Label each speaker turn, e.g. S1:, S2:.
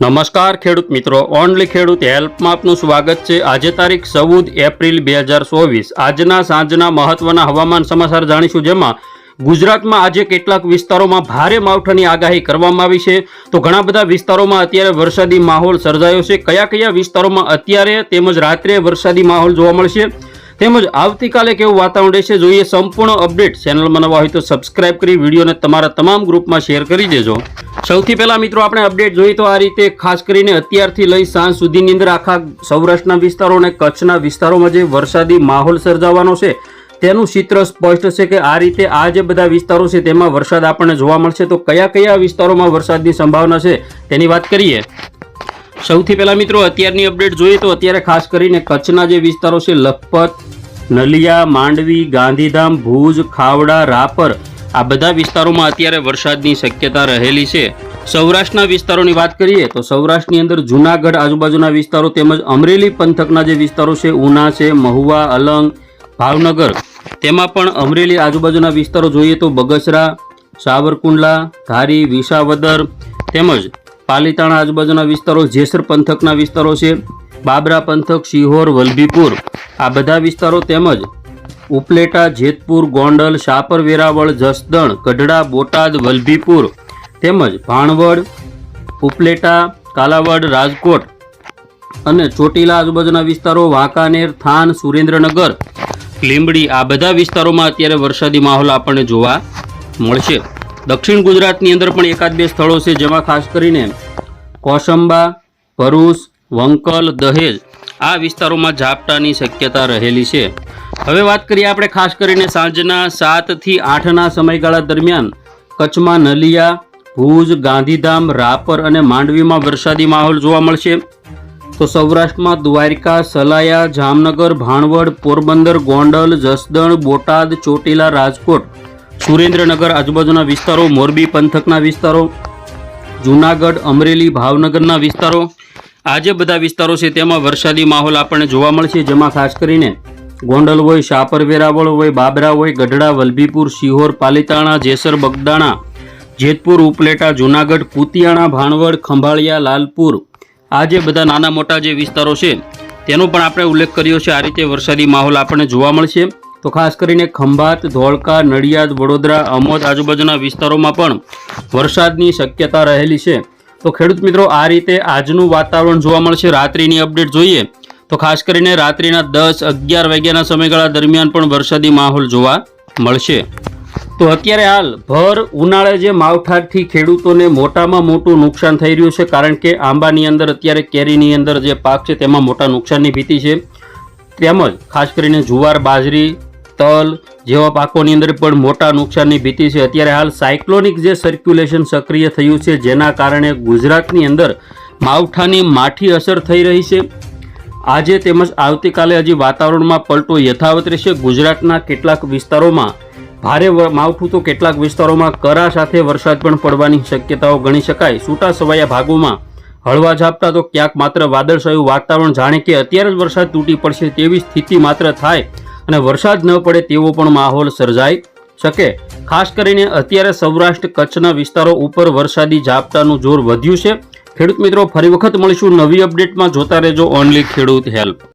S1: નમસ્કાર ખેડૂત મિત્રો, ઓનલી ખેડૂત હેલ્પમાં આપનું સ્વાગત છે. આજે તારીખ ચૌદ એપ્રિલ બે હજાર ચોવીસ. આજના સાંજના મહત્વના હવામાન સમાચાર જાણીશું જેમાં ગુજરાતમાં આજે કેટલાક વિસ્તારોમાં ભારે માવઠાની આગાહી કરવામાં આવી છે. તો ઘણા બધા વિસ્તારોમાં અત્યારે વરસાદી માહોલ સર્જાયો છે. કયા કયા વિસ્તારોમાં અત્યારે તેમજ રાત્રે વરસાદી માહોલ જોવા મળશે? તેમજ આવતીકાલે કેવું વાતાવરણ રહેશે જોઈએ. સંપૂર્ણ અપડેટ ચેનલમાં નવા હોય તો સબસ્ક્રાઇબ કરી વિડીયોને તમારા તમામ ગ્રુપમાં શેર કરી દેજો. સૌથી પહેલા મિત્રો આપણે અપડેટ જોઈએ તો આ રીતે ખાસ કરીને અત્યારથી લઈ સાંજ સુધીની અંદર આખા સૌરાષ્ટ્રના વિસ્તારો અને કચ્છના વિસ્તારોમાં જે વરસાદી માહોલ સર્જાવાનો છે, તેનું ચિત્ર સ્પષ્ટ છે કે આ રીતે આ જે બધા વિસ્તારો છે તેમાં વરસાદ આપણને જોવા મળશે. તો કયા કયા વિસ્તારોમાં વરસાદની સંભાવના છે તેની વાત કરીએ. સૌથી પહેલા મિત્રો અત્યારની અપડેટ જોઈએ તો અત્યારે ખાસ કરીને કચ્છના જે વિસ્તારો છે, લખપત, નલિયા, માંડવી, ગાંધીધામ, ભુજ, ખાવડા, રાપર આ બધા વિસ્તારોમાં અત્યારે વરસાદની શક્યતા રહેલી છે. સૌરાષ્ટ્રના વિસ્તારોની વાત કરીએ તો સૌરાષ્ટ્રની અંદર જુનાગઢ આજુબાજુના વિસ્તારો તેમજ અમરેલી પંથકના જે વિસ્તારો છે, ઉના છે, મહુવા, અલંગ, ભાવનગર, તેમાં પણ અમરેલી આજુબાજુના વિસ્તારો જોઈએ તો બગસરા, સાવરકુંડલા, ધારી, વિસાવદર તેમજ પાલીતાણા આજુબાજુના વિસ્તારો, જેસર પંથકના વિસ્તારો છે, બાબરા પંથક, શિહોર, વલભીપુર આ બધા વિસ્તારો તેમજ ઉપલેટા, જેતપુર, ગોંડલ શાપર વેરાવળ જસદણ, ગઢડા, બોટાદ, વલભીપુર તેમજ ભાણવડ, ઉપલેટા, કાલાવડ, રાજકોટ અને ચોટીલા આજુબાજુના વિસ્તારો, વાંકાનેર, થાન, સુરેન્દ્રનગર, લીંબડી આ બધા વિસ્તારોમાં અત્યારે વરસાદી માહોલ આપણને જોવા મળશે. દક્ષિણ ગુજરાતની અંદર પણ એકાદ બે સ્થળો છે જેમાં ખાસ કરીને કોસંબા, ભરૂચ, વંકલ, દહેજ આ વિસ્તારોમાં ઝાપટાની શક્યતા રહેલી છે. હવે વાત કરીએ આપણે ખાસ કરીને સાંજના સાતથી આઠના સમયગાળા દરમિયાન કચ્છમાં નલિયા, ભુજ, ગાંધીધામ, રાપર અને માંડવીમાં વરસાદી માહોલ જોવા મળશે. તો સૌરાષ્ટ્રમાં દ્વારકા, સલાયા, જામનગર, ભાણવડ, પોરબંદર, ગોંડલ, જસદણ, બોટાદ, ચોટીલા, રાજકોટ, સુરેન્દ્રનગર આજુબાજુના વિસ્તારો, મોરબી પંથકના વિસ્તારો, જૂનાગઢ, અમરેલી, ભાવનગરના વિસ્તારો આ જે બધા વિસ્તારો છે તેમાં વરસાદી માહોલ આપણને જોવા મળશે, જેમાં ખાસ કરીને ગોંડલ હોય શાપર વેરાવળ હોય, બાબરા હોય, ગઢડા, વલભીપુર, શિહોર, પાલીતાણા, જેસર, બગદાણા, જેતપુર, ઉપલેટા, જૂનાગઢ, કુતિયાણા, ભાણવડ, ખંભાળિયા, લાલપુર આ જે બધા નાના મોટા જે વિસ્તારો છે, તેનો પણ આપણે ઉલ્લેખ કર્યો છે, આ રીતે વરસાદી માહોલ આપણને જોવા મળશે. તો ખાસ કરીને ખંભાત, ધોળકા, નડિયાદ, વડોદરા અમોદ આજુબાજુના વિસ્તારોમાં પણ વરસાદની શક્યતા રહેલી છે. તો ખેડૂત મિત્રો, આ રીતે આજનું વાતાવરણ જોવા મળશે. રાત્રિની અપડેટ જોઈએ તો ખાસ કરીને રાત્રિના દસ અગિયાર વાગ્યાના સમયગાળા દરમિયાન પણ વરસાદી માહોલ જોવા મળશે. તો અત્યારે હાલ ભર ઉનાળે જે માવઠાથી ખેડૂતોને મોટામાં મોટું નુકસાન થઈ રહ્યું છે, કારણ કે આંબાની અંદર અત્યારે કેરીની અંદર જે પાક છે તેમાં મોટા નુકસાનની ભીતિ છે. તેમજ ખાસ કરીને જુવાર, બાજરી તલ જેવા પાકોની અંદર પણ મોટા નુકસાનની ભીતિ છે. અત્યારે હાલ સાયક્લોનિક જે સર્ક્યુલેશન સક્રિય થયું છે, જેના કારણે ગુજરાતની અંદર માવઠાની માઠી અસર થઈ રહી છે. આજે તેમજ આવતીકાલે હજી વાતાવરણમાં પલટો યથાવત રહેશે. ગુજરાતના કેટલાક વિસ્તારોમાં ભારે માવઠું તો કેટલાક વિસ્તારોમાં કરા સાથે વરસાદ પણ પડવાની શક્યતાઓ ગણી શકાય. છૂટા છવાયા ભાગોમાં હળવા ઝાપટા તો ક્યાંક માત્ર વાદળછાયું વાતાવરણ જાણે કે અત્યારે જ વરસાદ તૂટી પડશે તેવી સ્થિતિ માત્ર થાય અને વરસાદ ન પડે તેવો પણ માહોલ સર્જાઈ શકે. ખાસ કરીને અત્યારે સૌરાષ્ટ્ર કચ્છના વિસ્તારો ઉપર વરસાદી ઝાપટાનું જોર વધ્યું છે. ખેડૂત મિત્રો, ફરી વખત મળીશું નવી અપડેટમાં. જોતા રહેજો ઓનલી ખેડૂત હેલ્પ.